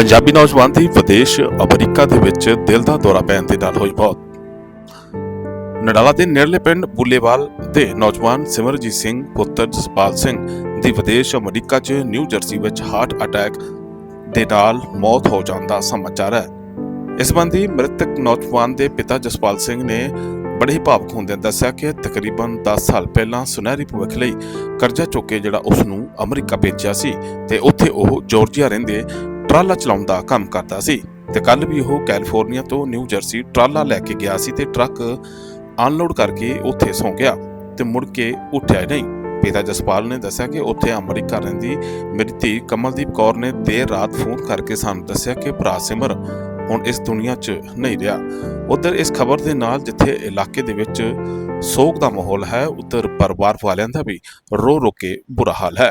ਪੰਜਾਬੀ ਨੌਜਵਾਨ ਦੀ ਵਿਦੇਸ਼ ਅਮਰੀਕਾ ਦੇ ਵਿੱਚ ਦਿਲ ਦਾ ਦੌਰਾ ਪੈਣ ਦੇ ਨਾਲ ਹੋਈ ਮੌਤ। ਨਡਾਲਾ ਦੇ ਨੇੜਲੇ ਪਿੰਡ ਬੁੱਲੇਵਾਲ ਦੇ ਨੌਜਵਾਨ ਸਿਮਰਜੀਤ ਸਿੰਘ, ਪੁੱਤਰ ਜਸਪਾਲ ਸਿੰਘ ਦੀ ਵਿਦੇਸ਼ ਅਮਰੀਕਾ 'ਚ ਨਿਊ ਜਰਸੀ ਵਿੱਚ ਹਾਰਟ ਅਟੈਕ ਦੇ ਨਾਲ ਮੌਤ ਹੋ ਜਾਣ ਦਾ ਸਮਾਚਾਰ ਹੈ। ਇਸ ਸੰਬੰਧੀ ਮ੍ਰਿਤਕ ਨੌਜਵਾਨ ਦੇ ਪਿਤਾ ਜਸਪਾਲ ਸਿੰਘ ਨੇ ਬੜੇ ਹੀ ਭਾਵੁਕ ਹੁੰਦਿਆਂ ਦੱਸਿਆ ਕਿ ਤਕਰੀਬਨ 10 ਸਾਲ ਪਹਿਲਾਂ ਸੁਨਹਿਰੀ ਭਵਿੱਖ ਲਈ ਕਰਜ਼ਾ ਚੁੱਕ ਕੇ ਜਿਹੜਾ ਉਸ ਨੂੰ ਅਮਰੀਕਾ ਭੇਜਿਆ ਸੀ ਤੇ ਉੱਥੇ ਉਹ ਜਾਰਜੀਆ ਰਹਿੰਦੇ ਟਰਾਲਾ ਚਲਾਉਣ ਦਾ ਕੰਮ ਕਰਦਾ ਸੀ ਤੇ ਕੱਲ ਵੀ ਉਹ ਕੈਲੀਫੋਰਨੀਆ ਤੋਂ ਨਿਊ ਜਰਸੀ ਟਰਾਲਾ ਲੈ ਕੇ ਗਿਆ ਸੀ ਤੇ ਟਰੱਕ ਅਨਲੋਡ ਕਰਕੇ ਉੱਥੇ ਸੌਂ ਗਿਆ ਤੇ ਮੁੜ ਕੇ ਉੱਠਿਆ ਹੀ ਨਹੀਂ। ਪਿਤਾ ਜਸਪਾਲ ਨੇ ਦੱਸਿਆ ਕਿ ਉੱਥੇ ਅਮਰੀਕਾ ਰਹਿੰਦੀ ਮੇਰੀ ਧੀ ਕਮਲਦੀਪ ਕੌਰ ਨੇ ਦੇਰ ਰਾਤ ਫੋਨ ਕਰਕੇ ਸਾਨੂੰ ਦੱਸਿਆ ਕਿ ਭਰਾ ਸਿਮਰ ਹੁਣ ਇਸ ਦੁਨੀਆ 'ਚ ਨਹੀਂ ਰਿਹਾ। ਉਧਰ ਇਸ ਖਬਰ ਦੇ ਨਾਲ ਜਿੱਥੇ ਇਲਾਕੇ ਦੇ ਵਿੱਚ ਸੋਗ ਦਾ ਮਾਹੌਲ ਹੈ, ਉਧਰ ਪਰਿਵਾਰ ਵਾਲਿਆਂ ਦਾ ਵੀ ਰੋ ਰੋ ਕੇ ਬੁਰਾ ਹਾਲ ਹੈ।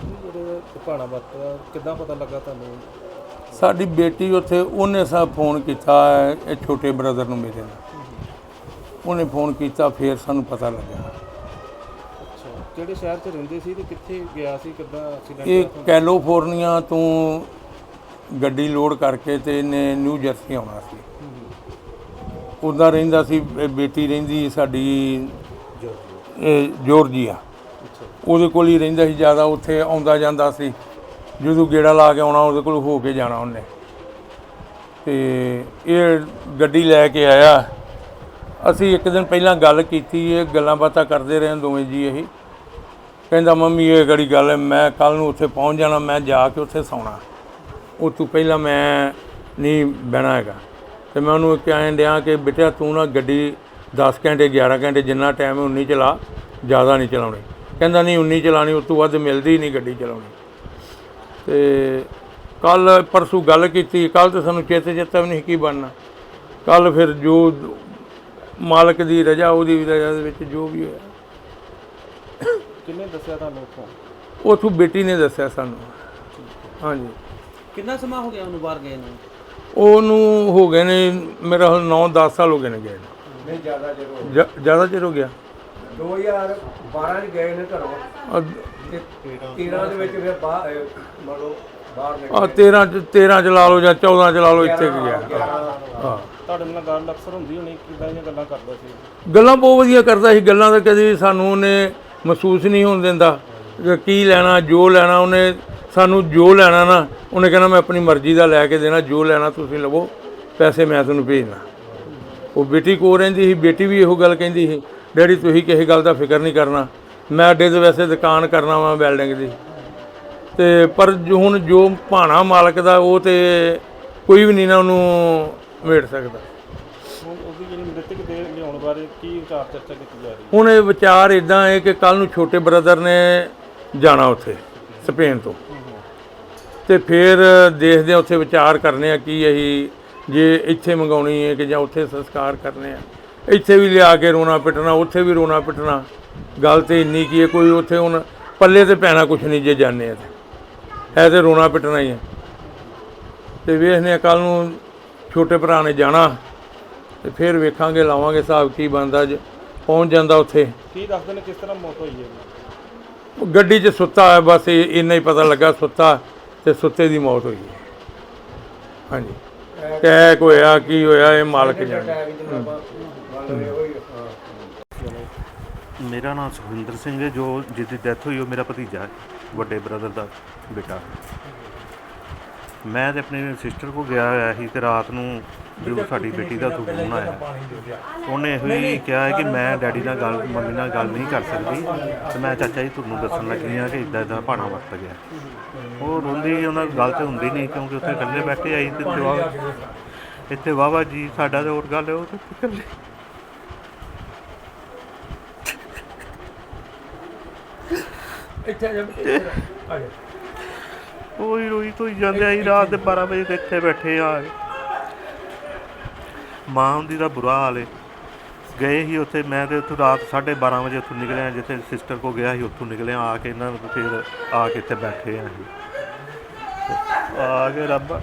ਜਿਹੜੇ ਭਾਣਾ ਵਰਤਿਆ ਕਿੱਦਾਂ ਪਤਾ ਲੱਗਾ ਤੁਹਾਨੂੰ? ਸਾਡੀ ਬੇਟੀ ਉੱਥੇ ਉਹਨੇ ਸਾ ਫੋਨ ਕੀਤਾ ਇਹ ਛੋਟੇ ਬ੍ਰਦਰ ਨੂੰ ਮੇਰੇ ਨੂੰ ਉਹਨੇ ਫੋਨ ਕੀਤਾ ਫਿਰ ਸਾਨੂੰ ਪਤਾ ਲੱਗਾ। ਅੱਛਾ ਕਿਹੜੇ ਸ਼ਹਿਰ 'ਚ ਰਹਿੰਦੇ ਸੀ ਤੇ ਕਿੱਥੇ ਗਿਆ ਸੀ ਕਿੱਦਾਂ ਐਕਸੀਡੈਂਟ ਇਹ ਕੈਲੀਫੋਰਨੀਆ ਤੋਂ ਗੱਡੀ ਲੋਡ ਕਰਕੇ ਤੇ ਇਹਨੇ ਨਿਊ ਜਰਸੀ ਆਉਣਾ ਸੀ। ਉੱਦਾਂ ਰਹਿੰਦਾ ਸੀ ਇਹ ਬੇਟੀ ਰਹਿੰਦੀ ਸਾਡੀ ਇਹ ਜਾਰਜੀਆ। ਉਹਦੇ ਕੋਲ ਹੀ ਰਹਿੰਦਾ ਸੀ, ਜ਼ਿਆਦਾ ਉੱਥੇ ਆਉਂਦਾ ਜਾਂਦਾ ਸੀ। ਜਦੋਂ ਗੇੜਾ ਲਾ ਕੇ ਆਉਣਾ, ਉਹਦੇ ਕੋਲ ਹੋ ਕੇ ਜਾਣਾ ਉਹਨੇ। ਤੇ ਇਹ ਗੱਡੀ ਲੈ ਕੇ ਆਇਆ। ਅਸੀਂ ਇੱਕ ਦਿਨ ਪਹਿਲਾਂ ਗੱਲ ਕੀਤੀ, ਇਹ ਗੱਲਾਂ ਬਾਤਾਂ ਕਰਦੇ ਰਹੇ ਦੋਵੇਂ ਜੀ ਇਹ। ਕਹਿੰਦਾ, ਮੰਮੀ, ਇਹ ਗੜੀ ਗੱਲ ਹੈ? ਮੈਂ ਕੱਲ ਨੂੰ ਉੱਥੇ ਪਹੁੰਚ ਜਾਣਾ, ਮੈਂ ਜਾ ਕੇ ਉੱਥੇ ਸੌਣਾ। ਉਹ ਤੋਂ ਪਹਿਲਾਂ ਮੈਂ ਨਹੀਂ ਬਹਿਣਾ ਹੈਗਾ। ਤੇ ਮੈਂ ਉਹਨੂੰ ਕਹਿਣ ਡਿਆ ਕਿ, ਬੇਟਾ, ਤੂੰ ਨਾ ਗੱਡੀ 10 ਘੰਟੇ 11 ਘੰਟੇ ਜਿੰਨਾ ਟਾਈਮ ਹੈ, ਉਨੀ ਚਲਾ, ਜ਼ਿਆਦਾ ਨਹੀਂ ਚਲਾਉਣੀ। ਕਹਿੰਦਾ ਨਹੀਂ ਉਨੀ ਚਲਾਣੀ ਉਸ ਤੋਂ ਵੱਧ ਮਿਲਦੀ ਨਹੀਂ ਗੱਡੀ ਚਲਾਉਣੀ। ਤੇ ਕੱਲ ਪਰਸੋਂ ਗੱਲ ਕੀਤੀ ਕੱਲ ਤੇ ਸਾਨੂੰ ਚੇਤੇ ਚੇਤਾ ਵੀ ਨਹੀਂ ਕੀ ਬਣਨਾ। ਕੱਲ ਫਿਰ ਜੋ ਮਾਲਕ ਦੀ ਰਜਾ ਉਹਦੀ ਰਜਾ ਦੇ ਵਿੱਚ ਜੋ ਵੀ ਹੋਇਆ। ਕਿੰਨੇ ਦੱਸਿਆ ਤੁਹਾਨੂੰ ਉੱਥੋਂ? ਉਥੋਂ ਬੇਟੀ ਨੇ ਦੱਸਿਆ ਸਾਨੂੰ। ਹਾਂਜੀ। ਕਿੰਨਾ ਸਮਾਂ ਹੋ ਗਿਆ ਉਹਨੂੰ ਬਾਹਰ ਗਏ ਨੂੰ? ਉਹਨੂੰ ਹੋ ਗਏ ਨੇ ਮੇਰਾ 9-10 ਸਾਲ ਹੋ ਗਏ ਨੇ ਗਏ ਨੂੰ। ਨਹੀਂ ਜ਼ਿਆਦਾ ਚਿਰ ਹੋ ਗਿਆ। ਜ- ਜ਼ਿਆਦਾ ਚਿਰ ਹੋ ਗਿਆ। 2012 ਚ ਗਏ ਨੇ ਘਰੋਂ। ਆ ਤੇ 13 ਦੇ ਵਿੱਚ ਫਿਰ ਬਾਹਰ ਅਹ, ਮੰਨ ਲਓ ਬਾਹਰ ਨਿਕਲ। ਆਹ 13 ਚ 13 ਚ ਲਾ ਲਓ ਜਾਂ 14 ਚ ਲਾ ਲਓ ਇੱਥੇ ਕੁ ਗਿਆ ਹਾਂ। ਤੁਹਾਡੇ ਨਾਲ ਗੱਲ ਅਕਸਰ ਹੁੰਦੀ ਹੋਣੀ ਕਿੱਦਾਂ ਦੀਆਂ ਗੱਲਾਂ ਕਰਦਾ ਸੀ। ਗੱਲਾਂ ਬਹੁਤ ਵਧੀਆ ਕਰਦਾ ਸੀ ਗੱਲਾਂ ਤਾਂ ਕਦੀ ਸਾਨੂੰ ਉਹਨੇ ਮਹਿਸੂਸ ਨਹੀਂ ਹੋਣ ਦਿੰਦਾ। ਕਿ ਕੀ ਲੈਣਾ ਜੋ ਲੈਣਾ ਉਹਨੇ ਸਾਨੂੰ ਜੋ ਲੈਣਾ ਨਾ ਉਹਨੇ ਕਹਿਣਾ ਮੈਂ ਆਪਣੀ ਮਰਜ਼ੀ ਦਾ ਲੈ ਕੇ ਦੇਣਾ ਜੋ ਲੈਣਾ ਤੁਸੀਂ ਲਵੋ ਪੈਸੇ ਮੈਂ ਤੁਹਾਨੂੰ ਭੇਜਣਾ। ਉਹ ਬੇਟੀ ਕੋ ਰਹਿੰਦੀ ਸੀ ਬੇਟੀ ਵੀ ਇਹੋ ਗੱਲ ਕਹਿੰਦੀ ਸੀ ਡੈਡੀ ਤੁਸੀਂ ਕਿਸੇ ਗੱਲ ਦਾ ਫਿਕਰ ਨਹੀਂ ਕਰਨਾ। ਮੈਂ ਅੱਡੇ ਤੇ ਵੈਸੇ ਦੁਕਾਨ ਕਰਨਾ ਵਾਂ ਬਿਲਡਿੰਗ ਦੀ। ਤੇ ਪਰ ਹੁਣ ਜੋ ਭਾਣਾ ਮਾਲਕ ਦਾ ਉਹ ਤੇ ਕੋਈ ਵੀ ਨਹੀਂ ਨਾ ਉਹਨੂੰ ਮੇੜ ਸਕਦਾ। ਹੁਣ ਉਹਦੀ ਜਿਹੜੀ ਮ੍ਰਿਤਕ ਦੇ ਲਿਆਉਣ ਬਾਰੇ ਕੀ ਵਿਚਾਰ ਚਰਚਾ ਕੀਤੀ ਜਾ ਰਹੀ ਹੁਣ ਇਹ ਵਿਚਾਰ ਇਦਾਂ ਹੈ ਕਿ ਕੱਲ ਨੂੰ ਛੋਟੇ ਬ੍ਰਦਰ ਨੇ ਜਾਣਾ ਉੱਥੇ ਸਪੇਨ ਤੋਂ। ਤੇ ਫਿਰ ਦੇਖਦੇ ਆ ਉੱਥੇ ਵਿਚਾਰ ਕਰਨੇ ਆ ਕੀ ਅਸੀਂ ਜੇ ਇੱਥੇ ਮੰਗਾਉਣੀ ਹੈ ਕਿ ਜਾਂ ਉੱਥੇ ਸੰਸਕਾਰ ਕਰਨੇ ਆ। ਇੱਥੇ ਵੀ ਲਿਆ ਕੇ ਰੋਣਾ ਪਿੱਟਣਾ ਉੱਥੇ ਵੀ ਰੋਣਾ ਪਿੱਟਣਾ। ਗੱਲ ਤੇ ਇੰਨੀ ਕੀ ਹੈ ਕੋਈ ਉੱਥੇ ਹੁਣ ਪੱਲੇ ਤੇ ਪੈਣਾ ਕੁਛ ਨਹੀਂ ਜੇ ਜਾਣੇ ਆ ਤੇ। ਹੈ ਤੇ ਰੋਣਾ ਪਿੱਟਣਾ ਹੀ ਹੈ ਤੇ ਵੇਖਦੇ ਆ ਕੱਲ ਨੂੰ ਛੋਟੇ ਭਰਾ ਨੇ ਜਾਣਾ। ਤੇ ਫਿਰ ਵੇਖਾਂਗੇ ਲਾਵਾਂਗੇ ਹਿਸਾਬ ਕੀ ਬਣਦਾ ਜੇ ਪਹੁੰਚ ਜਾਂਦਾ ਉੱਥੇ। ਕੀ ਦੱਸਦੇ ਨੇ ਕਿਸ ਤਰ੍ਹਾਂ ਮੌਤ ਹੋਈ ਹੈ? ਗੱਡੀ 'ਚ ਸੁੱਤਾ ਹੈ ਬਸ ਇੰਨਾ ਹੀ ਪਤਾ ਲੱਗਾ ਸੁੱਤਾ ਤੇ ਸੁੱਤੇ ਦੀ ਮੌਤ ਹੋਈ ਹੈ। ਹਾਂਜੀ। ਅਟੈਕ ਹੋਇਆ ਕੀ ਹੋਇਆ ਇਹ ਮਾਲਕ ਜਾਣੇ। ਮੇਰਾ ਨਾਮ ਸੁਖਵਿੰਦਰ ਸਿੰਘ ਹੈ, ਜੋ ਜਿਹਦੀ ਡੈਥ ਹੋਈ ਉਹ ਮੇਰਾ ਭਤੀਜਾ ਹੈ, ਵੱਡੇ ਬ੍ਰਦਰ ਦਾ ਬੇਟਾ। ਮੈਂ ਤੇ ਆਪਣੀ ਸਿਸਟਰ ਕੋ ਗਿਆ ਹੋਇਆ ਸੀ ਤੇ ਰਾਤ ਨੂੰ ਜਦੋਂ ਸਾਡੀ ਬੇਟੀ ਦਾ ਉੱਥੋਂ ਫੋਨ ਆਇਆ, ਉਹਨੇ ਇਹੋ ਹੀ ਕਿਹਾ ਹੈ ਕਿ ਮੈਂ ਡੈਡੀ ਨਾਲ ਗੱਲ, ਮੰਮੀ ਨਾਲ ਗੱਲ ਨਹੀਂ ਕਰ ਸਕਦੀ ਤੇ ਮੈਂ ਚਾਚਾ ਜੀ ਤੁਹਾਨੂੰ ਦੱਸਣ ਲੱਗੀ ਹਾਂ ਕਿ ਇਦਾਂ ਇਦਾਂ ਭਾਣਾ ਵਰਤ ਗਿਆ। ਉਹ ਰੋਂਦੀ ਉਹਨਾਂ ਨਾਲ ਗੱਲ ਤੇ ਹੁੰਦੀ ਨਹੀਂ ਕਿਉਂਕਿ ਉੱਥੇ ਇਕੱਲੇ ਬੈਠੇ ਆਈ ਤੇ ਇੱਥੇ ਵਾ- ਇੱਥੇ ਵਾਵਾ ਜੀ ਸਾਡਾ ਤੇ ਹੋਰ ਗੱਲ ਹੈ, ਉਹ ਤੇ ਇਕੱਲੇ? ਰੋਈ ਰੋਈ ਤੋਂ ਜਾਂਦੇ ਆਈ ਰਾਤ ਦੇ 12 ਵਜੇ ਤੇ ਇੱਥੇ ਬੈਠੇ ਆ। ਮਾਂ ਹੁੰਦੀ ਦਾ ਬੁਰਾ ਹਾਲ ਏ। ਗਏ ਹੀ ਉੱਥੇ, ਮੈਂ ਤੇ ਉੱਥੋਂ ਰਾਤ 12:30 ਵਜੇ ਉੱਥੋਂ ਨਿਕਲਿਆ ਜਿੱਥੇ ਸਿਸਟਰ ਕੋ ਗਿਆ ਸੀ, ਉੱਥੋਂ ਨਿਕਲਿਆ ਆ ਕੇ ਇਹਨਾਂ ਨੂੰ ਫਿਰ ਆ ਕੇ ਇੱਥੇ ਬੈਠੇ ਆ ਅਸੀਂ। ਆ ਕੇ ਰੱਬ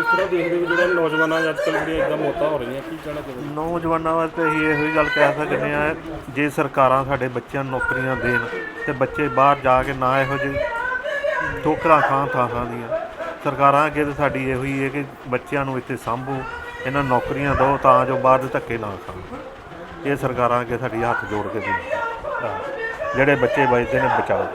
ਕਿਸ ਤਰ੍ਹਾਂ ਦੇਖਦੇ ਹੋ ਜਿਹੜੇ ਨੌਜਵਾਨਾਂ ਅੱਜ ਕੱਲ੍ਹ ਜਿਹੜੀਆਂ ਇਦਾਂ ਮੌਤਾਂ ਹੋ ਰਹੀਆਂ, ਕੀ ਕਹਿਣਾ ਚਾਹੁੰਦੇ ਨੌਜਵਾਨਾਂ ਵਾਸਤੇ ਅਸੀਂ ਇਹੋ ਹੀ ਗੱਲ ਕਹਿ ਸਕਦੇ ਹਾਂ, ਜੇ ਸਰਕਾਰਾਂ ਸਾਡੇ ਬੱਚਿਆਂ ਨੂੰ ਨੌਕਰੀਆਂ ਦੇਣ ਤੇ ਬੱਚੇ ਬਾਹਰ ਜਾ ਕੇ ਨਾ ਇਹੋ ਜਿਹੇ ਠੋਕਰਾਂ ਖਾਂ ਥਾਂ ਥਾਂ ਦੀਆਂ। ਸਰਕਾਰਾਂ ਅੱਗੇ ਤਾਂ ਸਾਡੀ ਇਹੋ ਹੀ ਹੈ ਕਿ ਬੱਚਿਆਂ ਨੂੰ ਇੱਥੇ ਸਾਂਭੋ, ਇਹਨਾਂ ਨੌਕਰੀਆਂ ਦਿਓ ਤਾਂ ਜੋ ਬਾਹਰ ਦੇ ਧੱਕੇ ਨਾ ਖਾਣ। ਇਹ ਸਰਕਾਰਾਂ ਅੱਗੇ ਸਾਡੀ ਹੱਥ ਜੋੜ ਕੇ ਬੇਨਤੀ ਹਾਂ। ਜਿਹੜੇ ਬੱਚੇ ਬਚਦੇ ਨੇ, ਬਚਾਓ।